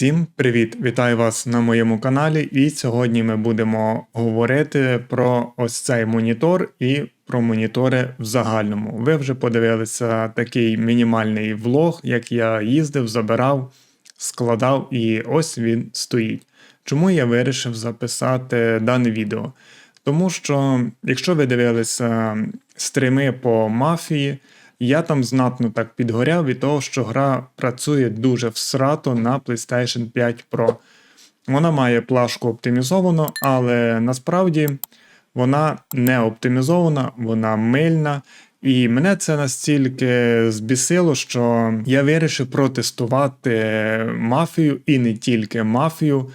Всім привіт! Вітаю вас на моєму каналі. І сьогодні ми будемо говорити про ось цей монітор і про монітори в загальному. Ви вже подивилися такий мінімальний влог, як я їздив, забирав, складав, і ось він стоїть. Чому я вирішив записати дане відео? Тому що, якщо ви дивилися стріми по мафії, я там знатно так підгоряв від того, що гра працює дуже всрато на PlayStation 5 Pro. Вона має плашку оптимізовану, але насправді вона не оптимізована, вона мильна. І мене це настільки збісило, що я вирішив протестувати мафію і не тільки мафію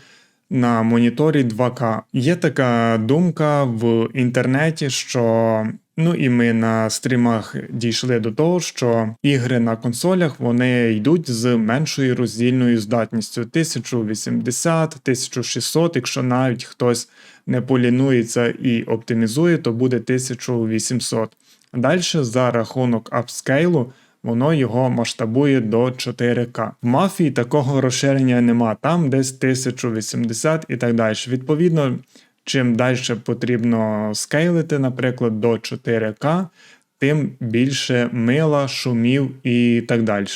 на моніторі 2К. Є така думка в інтернеті, що ну і ми на стрімах дійшли до того, що ігри на консолях вони йдуть з меншою роздільною здатністю 1080, 1600, якщо навіть хтось не полінується і оптимізує, то буде 1800. Далі за рахунок апскейлу воно його масштабує до 4К. В мафії такого розширення нема, там десь 1080 і так далі. Відповідно, чим далі потрібно скейлити, наприклад, до 4К, тим більше мила, шумів і так далі.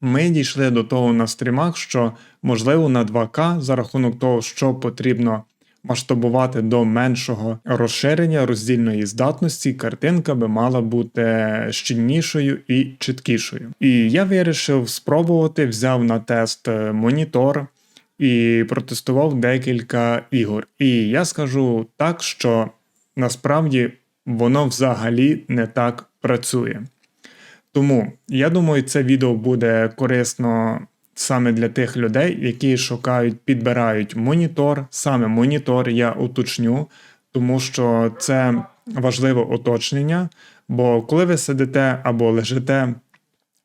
Ми дійшли до того на стрімах, що можливо на 2К за рахунок того, що потрібно масштабувати до меншого розширення роздільної здатності, картинка би мала бути щільнішою і чіткішою. І я вирішив спробувати, взяв на тест е, монітор і протестував декілька ігор. І я скажу так, що насправді воно взагалі не так працює. Тому я думаю, це відео буде корисно саме для тих людей, які шукають, підбирають монітор, саме монітор, я уточню, тому що це важливе уточнення. Бо коли ви сидите або лежите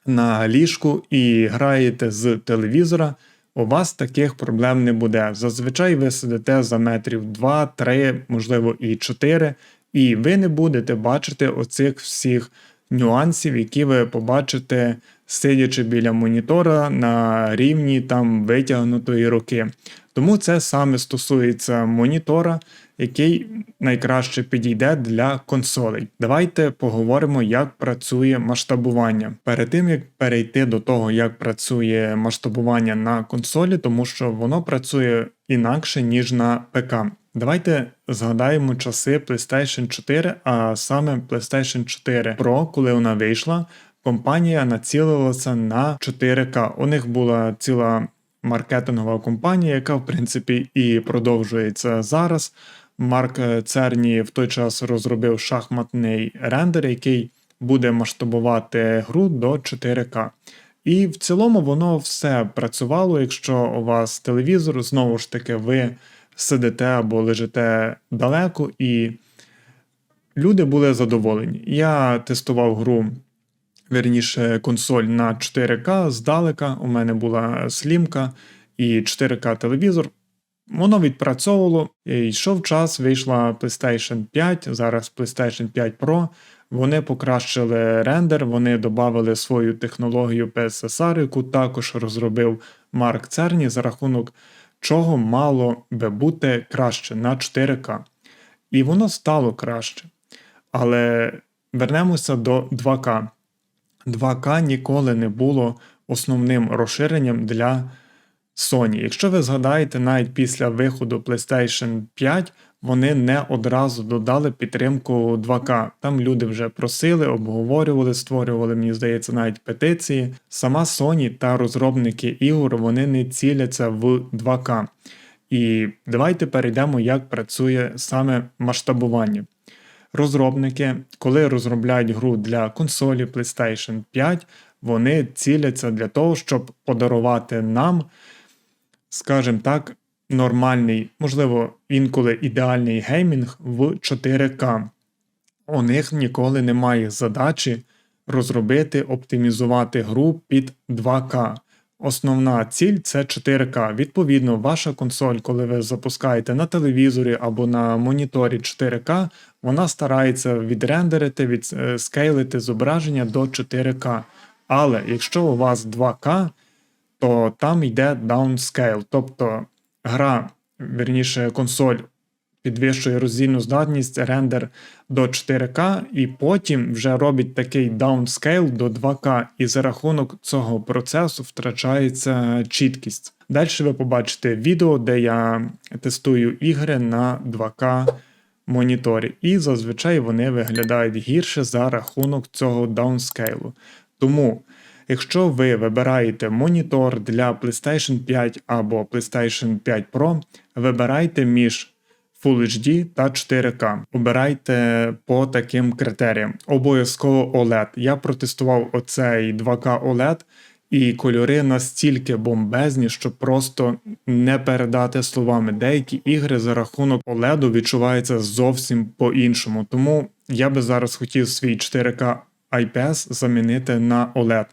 на ліжку і граєте з телевізора, у вас таких проблем не буде. Зазвичай ви сидите за метрів 2, 3, можливо, і 4, і ви не будете бачити оцих всіх нюансів, які ви побачите сидячи біля монітора на рівні там витягнутої руки. Тому це саме стосується монітора, який найкраще підійде для консолей. Давайте поговоримо, як працює масштабування. Перед тим як перейти до того, як працює масштабування на консолі, тому що воно працює інакше, ніж на ПК. Давайте згадаємо часи PlayStation 4, а саме PlayStation 4 Pro, коли вона вийшла, компанія націлилася на 4К. У них була ціла маркетингова компанія, яка в принципі і продовжується зараз. Марк Церні в той час розробив шахматний рендер, який буде масштабувати гру до 4К. І в цілому воно все працювало. Якщо у вас телевізор, знову ж таки, ви сидите або лежите далеко, і люди були задоволені. Я тестував гру верніше консоль на 4К здалека. У мене була слімка і 4К телевізор. Воно відпрацьовувало, йшов час, вийшла PlayStation 5, зараз PlayStation 5 Pro. Вони покращили рендер, вони додали свою технологію PSSR, яку також розробив Марк Церні, за рахунок чого мало би бути краще на 4К. І воно стало краще. Але вернемося до 2К. 2К ніколи не було основним розширенням для Sony. Якщо ви згадаєте, навіть після виходу PlayStation 5 вони не одразу додали підтримку 2К. Там люди вже просили, обговорювали, створювали, мені здається, навіть петиції. Сама Sony та розробники ігор вони не ціляться в 2К. І давайте перейдемо, як працює саме масштабування. Розробники, коли розробляють гру для консолі PlayStation 5, вони ціляться для того, щоб подарувати нам, скажімо так, нормальний, можливо, інколи ідеальний геймінг в 4К. У них ніколи немає задачі розробити, оптимізувати гру під 2К. Основна ціль це 4К. Відповідно, ваша консоль, коли ви запускаєте на телевізорі або на моніторі 4К, вона старається відрендерити, відскейлити зображення до 4К. Але якщо у вас 2К, то там йде downscale, тобто гра, верніше консоль підвищує роздільну здатність рендер до 4К, і потім вже робить такий downscale до 2К, і за рахунок цього процесу втрачається чіткість. Далі ви побачите відео, де я тестую ігри на 2К моніторі, і зазвичай вони виглядають гірше за рахунок цього даунскейлу. Тому, якщо ви вибираєте монітор для PlayStation 5 або PlayStation 5 Pro, вибирайте між Full HD та 4К. Обирайте по таким критеріям. Обов'язково OLED. Я протестував оцей 2К OLED, і кольори настільки бомбезні, що просто не передати словами. Деякі ігри за рахунок OLED відчуваються зовсім по-іншому. Тому я би зараз хотів свій 4К IPS замінити на OLED.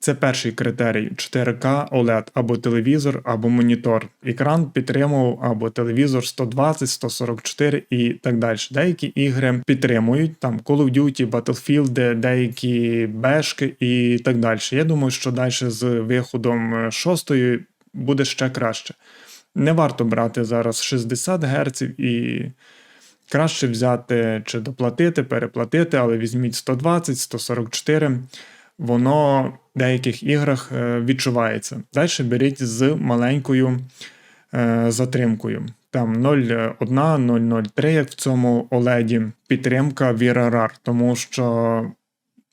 Це перший критерій 4К OLED або телевізор, або монітор. Екран підтримував або телевізор 120, 144 і так далі. Деякі ігри підтримують там Call of Duty, Battlefield, деякі бешки і так далі. Я думаю, що далі з виходом шостої буде ще краще. Не варто брати зараз 60 Гц і. Краще взяти чи доплатити, переплатити, але візьміть 120, 144 воно в деяких іграх е, відчувається. Далі беріть з маленькою е, затримкою. Там 0.1, 0.03, як в цьому OLED, підтримка VRR, тому що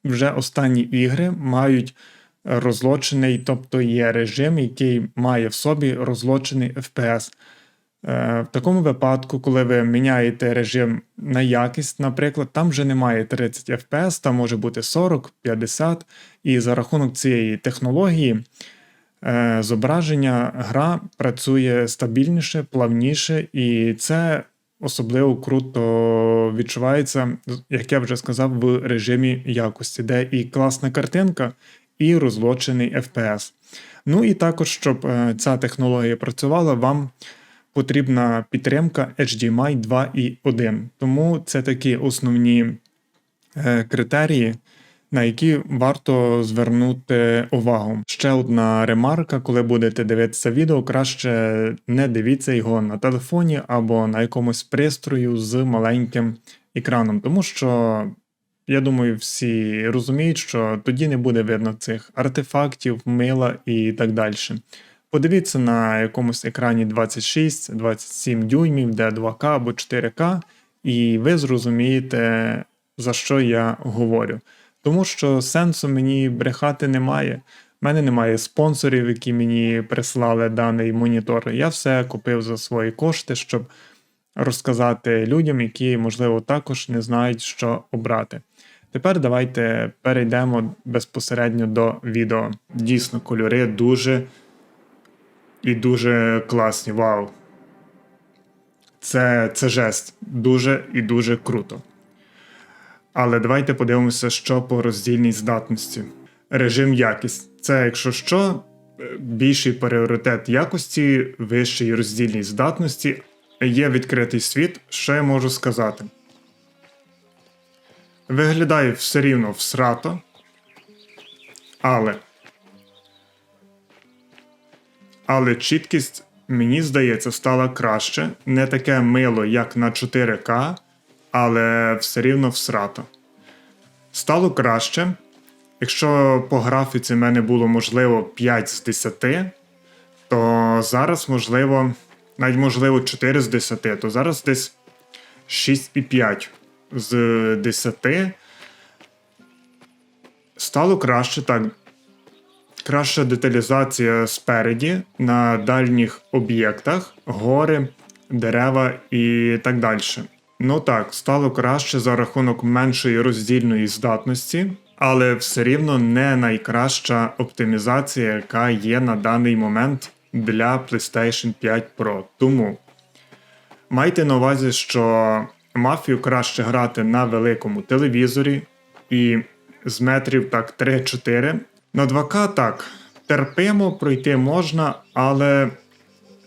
вже останні ігри мають розлочений, тобто є режим, який має в собі розлочений FPS. Е, в такому випадку, коли ви міняєте режим на якість, наприклад, там вже немає 30 FPS, там може бути 40, 50, і за рахунок цієї технології е, зображення гра працює стабільніше, плавніше, і це особливо круто відчувається, як я вже сказав, в режимі якості, де і класна картинка, і розлочений FPS. Ну і також, щоб е, ця технологія працювала, вам потрібна підтримка HDMI 2.1. Тому це такі основні е, критерії, на які варто звернути увагу. Ще одна ремарка, коли будете дивитися відео, краще не дивіться його на телефоні або на якомусь пристрою з маленьким екраном, тому що. Я думаю, всі розуміють, що тоді не буде видно цих артефактів, мила і так далі. Подивіться на якомусь екрані 26-27 дюймів, де 2К або 4К, і ви зрозумієте, за що я говорю. Тому що сенсу мені брехати немає. У мене немає спонсорів, які мені прислали даний монітор. Я все купив за свої кошти, щоб розказати людям, які, можливо, також не знають, що обрати. Тепер давайте перейдемо безпосередньо до відео. Дійсно, кольори дуже і дуже класні. Вау. Це це жест. Дуже і дуже круто. Але давайте подивимося, що по роздільній здатності. Режим якість. Це, якщо що, більший пріоритет якості, вищій роздільній здатності. Є відкритий світ, що я можу сказати. Виглядає все рівно всрато. Але але чіткість, мені здається, стала краще. Не таке мило, як на 4К, але все рівно всрато. Стало краще. Якщо по графіці в мене було можливо 5 з 10, то зараз, можливо, навіть можливо 4 з 10, то зараз десь 6,5 з 10. Стало краще так краща деталізація спереді на дальніх об'єктах, гори, дерева і так далі. Ну так, стало краще за рахунок меншої роздільної здатності, але все рівно не найкраща оптимізація, яка є на даний момент для PlayStation 5 Pro. Тому майте на увазі, що мафію краще грати на великому телевізорі і з метрів так 3-4 на 2К так, терпимо, пройти можна, але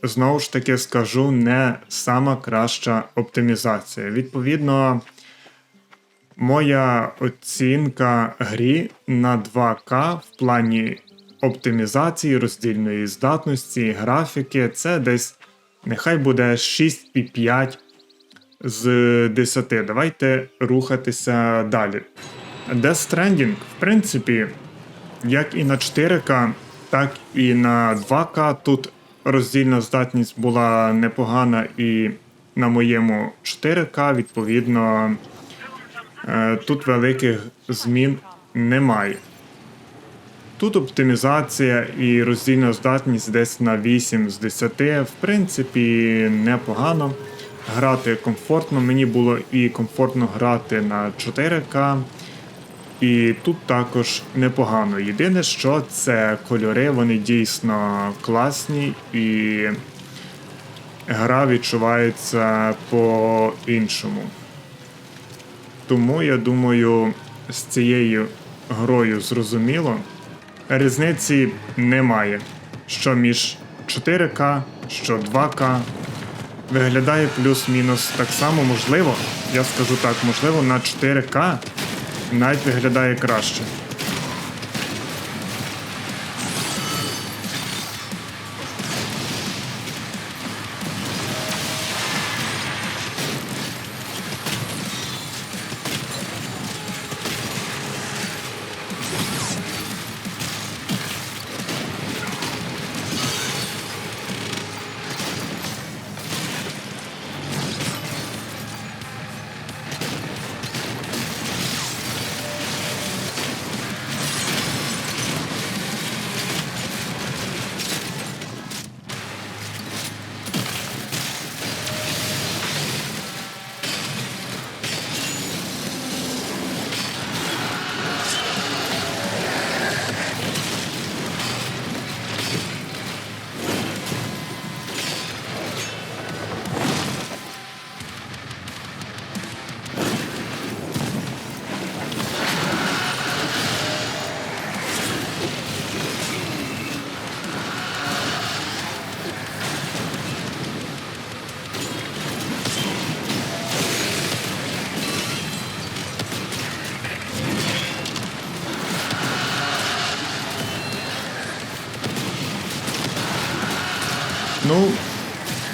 знову ж таки скажу не сама краща оптимізація. Відповідно, моя оцінка грі на 2К в плані оптимізації, роздільної здатності, графіки. Це десь нехай буде 6,5 з 10. Давайте рухатися далі. Death Stranding, в принципі, як і на 4К, так і на 2К. Тут роздільна здатність була непогана і на моєму 4К, відповідно, е, тут великих змін немає. Тут оптимізація і роздільна здатність десь на 8 з 10. В принципі, непогано. Грати комфортно. Мені було і комфортно грати на 4К. І тут також непогано. Єдине, що це кольори, вони дійсно класні і гра відчувається по-іншому. Тому я думаю, з цією грою зрозуміло. Різниці немає. Що між 4К, що 2К. Виглядає плюс-мінус так само, можливо, я скажу так, можливо, на 4К навіть виглядає краще.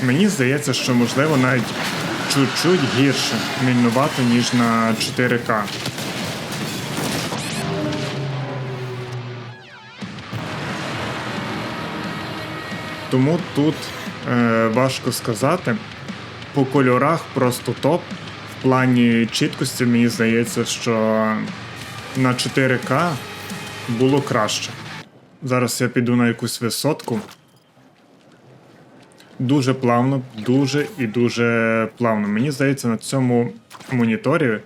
Мені здається, що можливо навіть чуть-чуть гірше мільнувато, ніж на 4К. Тому тут е, важко сказати. По кольорах просто топ. В плані чіткості мені здається, що на 4К було краще. Зараз я піду на якусь висотку. Дуже плавно, дуже і дуже плавно. Мені здається, на цьому моніторі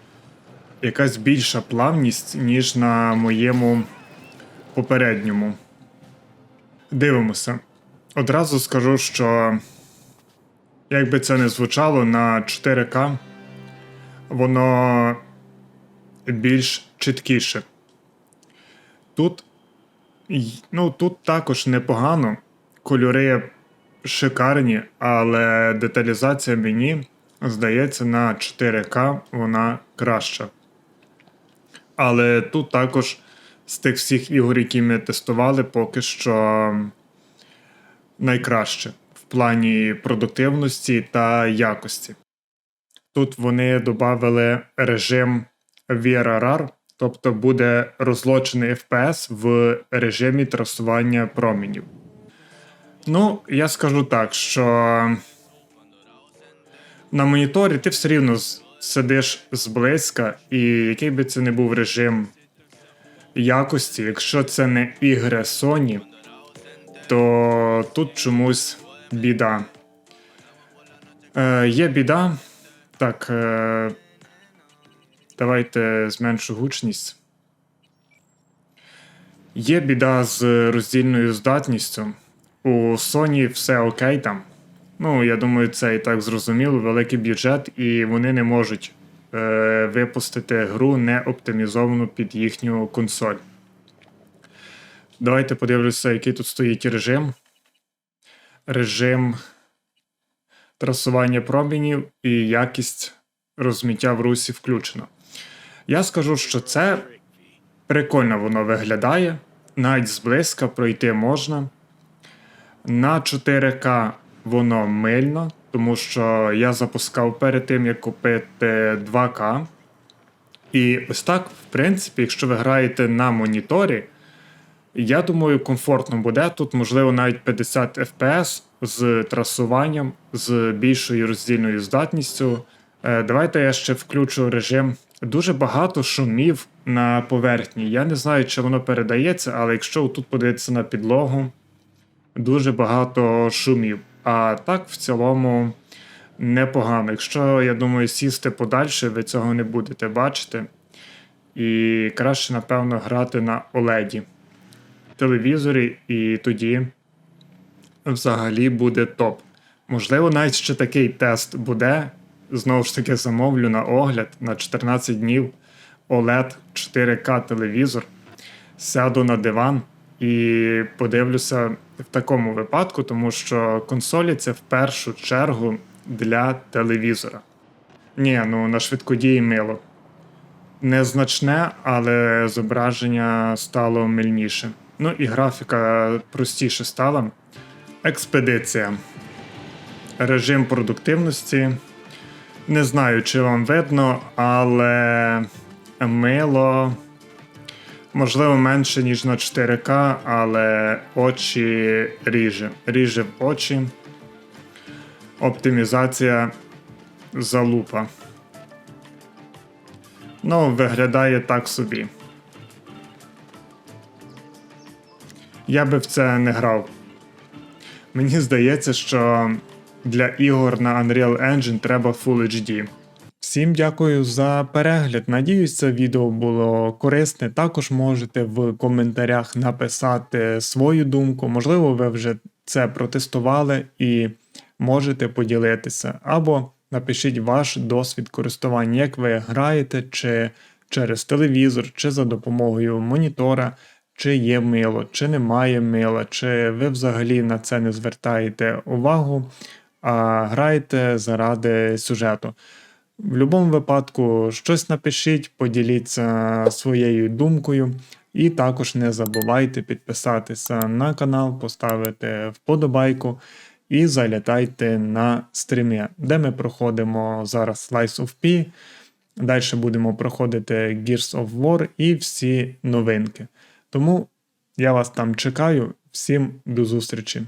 якась більша плавність, ніж на моєму попередньому. Дивимося. Одразу скажу, що як би це не звучало, на 4К воно більш чіткіше. Тут, ну, тут також непогано. Кольори шикарні, але деталізація мені здається на 4К вона краща. Але тут також з тих всіх ігор, які ми тестували, поки що найкраще в плані продуктивності та якості. Тут вони додали режим VRR, тобто буде розлочений FPS в режимі трасування променів. Ну, я скажу так, що на моніторі ти все рівно сидиш зблизька, і який би це не був режим якості, якщо це не ігри Sony, то тут чомусь біда. Е, є біда. Так. Е, давайте зменшу гучність. Є біда з роздільною здатністю. У Sony все окей там. Ну, я думаю, це і так зрозуміло. Великий бюджет, і вони не можуть е, випустити гру не оптимізовану під їхню консоль. Давайте подивлюся, який тут стоїть режим. Режим трасування промінів і якість розміття в русі включено. Я скажу, що це прикольно воно виглядає. навіть зблизька пройти можна. На 4К воно мильно, тому що я запускав перед тим, як купити 2К. І ось так, в принципі, якщо ви граєте на моніторі, я думаю, комфортно буде. Тут, можливо, навіть 50 FPS з трасуванням, з більшою роздільною здатністю. Е, Давайте я ще включу режим. Дуже багато шумів на поверхні. Я не знаю, чи воно передається, але якщо тут подивитися на підлогу, дуже багато шумів. А так, в цілому, непогано. Якщо, я думаю, сісти подальше, ви цього не будете бачити. І краще, напевно, грати на OLED телевізорі, і тоді взагалі буде топ. Можливо, навіть ще такий тест буде. Знову ж таки, замовлю на огляд на 14 днів OLED 4К телевізор. Сяду на диван і подивлюся в такому випадку, тому що консолі це в першу чергу для телевізора. Ні, ну на швидкодії мило. Незначне, але зображення стало мильніше. Ну і графіка простіше стала. Експедиція. Режим продуктивності. Не знаю, чи вам видно, але мило. Можливо, менше, ніж на 4К, але очі ріже. Ріже в очі. Оптимізація залупа. Ну, виглядає так собі. Я би в це не грав. Мені здається, що для ігор на Unreal Engine треба Full HD. Всім дякую за перегляд. Надіюсь, це відео було корисне. Також можете в коментарях написати свою думку. Можливо, ви вже це протестували і можете поділитися. Або напишіть ваш досвід користування, як ви граєте, чи через телевізор, чи за допомогою монітора, чи є мило, чи немає мила, чи ви взагалі на це не звертаєте увагу, а граєте заради сюжету. В будь-якому випадку щось напишіть, поділіться своєю думкою. І також не забувайте підписатися на канал, поставити вподобайку і залітайте на стрімі, де ми проходимо зараз Slice of P. Далі будемо проходити Gears of War і всі новинки. Тому я вас там чекаю. Всім до зустрічі!